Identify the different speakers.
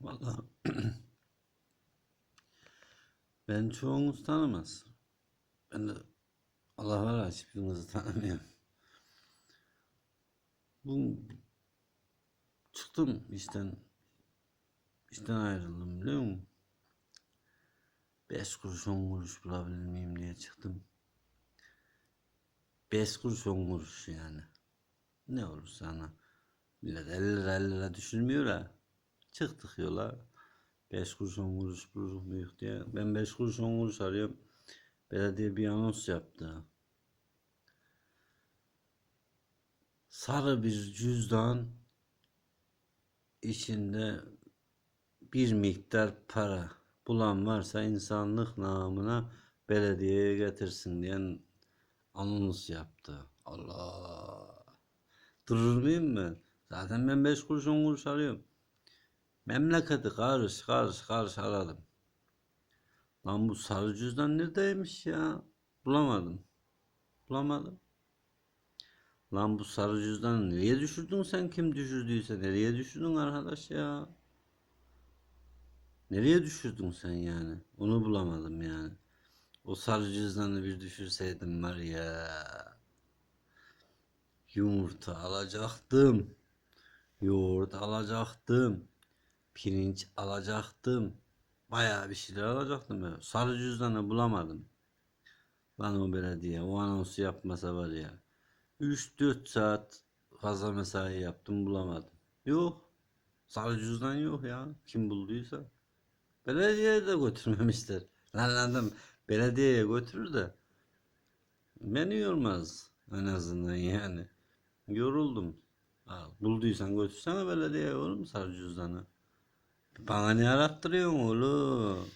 Speaker 1: Vallahi ben çoğunuz tanımaz. Ben de Allah var hiçbirinizi tanımıyorum. Bu çıktım işten işten ayrıldım biliyor musun? Beş kuruş on kuruş bulabilir miyim diye çıktım. Beş kuruş on kuruş yani. Ne olur sana. Millet 50 lira 50 lira düşürmüyor ha. Çıktık yola. 5 kuruş 10 kuruş buluruz muyuz diye. Ben 5 kuruş 10 kuruş arıyorum. Belediye bir anons yaptı. Sarı bir cüzdan içinde bir miktar para bulan varsa insanlık namına belediyeye getirsin diyen anons yaptı. Allah. Durur muyum ben? Zaten ben 5 kuruş 10 kuruş alıyorum. Memleketi karış karış karış aradım. Lan bu sarı cüzdan neredeymiş ya? Bulamadım. Bulamadım. Lan bu sarı cüzdanı nereye düşürdün sen? Kim düşürdüyse nereye düşürdün arkadaş ya? Nereye düşürdün sen yani? Onu bulamadım yani. O sarı cüzdanı bir düşürseydim var ya. Yumurta alacaktım. Yoğurt alacaktım. Pirinç alacaktım. Bayağı bir şeyler alacaktım ben. Sarı cüzdanı bulamadım. Lan o belediye o anonsu yapmasa var ya. 3-4 saat fazla mesai yaptım bulamadım. Yok. Sarı cüzdan yok ya. Kim bulduysa. Belediyeye de götürmemişler. Lan adam belediyeye götürür de beni yormaz en azından yani. Yoruldum. Al, bulduysan götürsene belediyeye oğlum sarı cüzdanı. Bana ne arattırıyorsun oğlum?